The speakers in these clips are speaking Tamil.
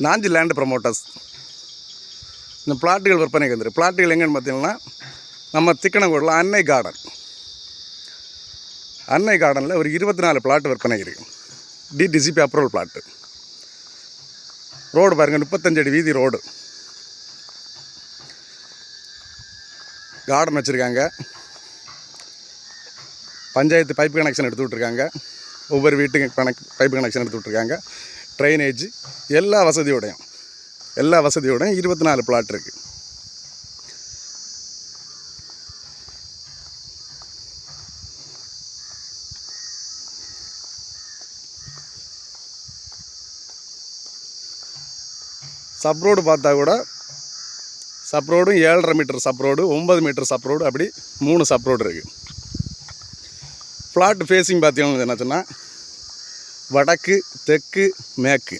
நாஞ்சி லேண்ட் ப்ரமோட்டர்ஸ் இந்த பிளாட்டுகள் விற்பனைக்கு வந்துருக்கு பிளாட்டுகள் எங்கேன்னு பார்த்தீங்கன்னா நம்ம திக்கனங்கோடில் அன்னை கார்டன் அன்னை கார்டனில் ஒரு இருபத்தி நாலு பிளாட் விற்பனை இருக்குது டிடிசிபி அப்ரூவல் பிளாட்டு ரோடு பாருங்கள் முப்பத்தஞ்சு அடி வீதி ரோடு கார்டன் வச்சுருக்காங்க. பஞ்சாயத்து பைப் கனெக்ஷன் எடுத்து விட்ருக்காங்க ஒவ்வொரு வீட்டுக்கு கனெக்ட் பைப் கனெக்ஷன் எடுத்து விட்ருக்காங்க ட்ரைனேஜ் எல்லா வசதியோடையும். எல்லா வசதியோடையும் இருபத்தி நாலு பிளாட் இருக்குது சப்ரோடு பார்த்தா கூட சப்ரோடும் ஏழரை மீட்டர் சப்ரோடு ஒம்பது மீட்டர் சப்ரோடு அப்படி மூணு சப்ரோடு இருக்குது ஃப்ளாட் ஃபேஸிங் பார்த்தீங்கன்னா என்னாச்சுன்னா வடக்கு தெற்கு மேற்கு.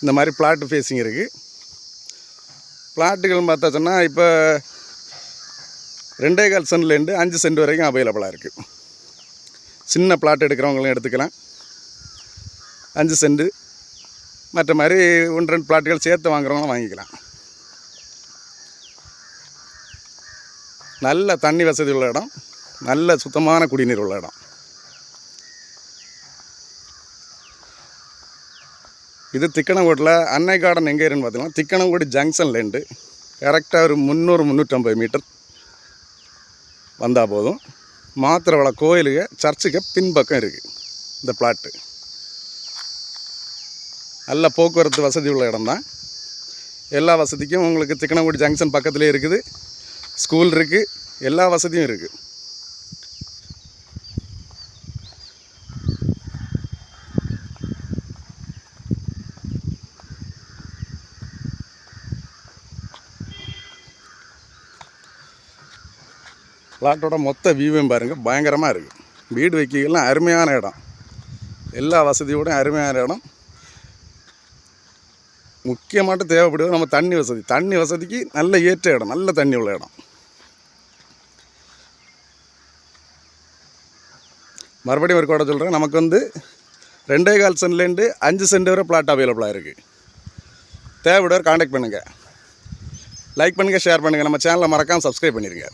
இந்த மாதிரி பிளாட்டு ஃபேஸிங் இருக்குது பிளாட்டுகள் பார்த்தாச்சுன்னா இப்போ ரெண்டே கால் சென்ட்லேருந்து அஞ்சு சென்ட் வரைக்கும் அவைலபிளாக இருக்குது சின்ன பிளாட் எடுக்கிறவங்களும் எடுத்துக்கலாம். அஞ்சு சென்ட் மற்ற மாதிரி ஒன்று ரெண்டு பிளாட்டுகள் சேர்த்து வாங்குறவங்களும் வாங்கிக்கலாம். நல்ல தண்ணி வசதி உள்ள இடம். நல்ல சுத்தமான குடிநீர் உள்ள இடம். இது திக்கணங்கோட்டில் அன்னை கார்டன் எங்கே இருக்குன்னு பார்த்தீங்கன்னா திக்கணங்கோடி ஜங்ஷன்லேருந்து கரெக்டாக ஒரு முந்நூறு முந்நூற்றம்பது மீட்டர் வந்தால் போதும். மாத்திரவள கோயிலுக்கு சர்ச்சுக்கு பின்பக்கம் இருக்குது இந்த பிளாட்டு. நல்ல போக்குவரத்து வசதி உள்ள இடம் தான். எல்லா வசதிக்கும் உங்களுக்கு திக்கணங்குடி ஜங்ஷன் பக்கத்துலேயே இருக்குது. ஸ்கூல் இருக்குது எல்லா வசதியும் இருக்குது பிளாட்டோட மொத்த வியூவையும் பாருங்கள் பயங்கரமாக இருக்குது வீடு வைக்கலாம் அருமையான இடம். எல்லா வசதியோடும் அருமையான இடம். முக்கியமாட்டு தேவைப்படுவது நம்ம தண்ணி வசதி. தண்ணி வசதிக்கு நல்ல ஏற்ற இடம் நல்ல தண்ணி உள்ள இடம். மறுபடியும் ஒரு கூட சொல்கிறேன் நமக்கு வந்து ரெண்டே கால் சென்ட்லேருந்து அஞ்சு சென்ட் வரை பிளாட் அவைலபிளாக இருக்குது தேவைப்படுவர் காண்டாக்ட் பண்ணுங்கள் லைக் பண்ணுங்கள் ஷேர் பண்ணுங்கள் நம்ம சேனலை மறக்காமல் சப்ஸ்கிரைப் பண்ணிடுங்க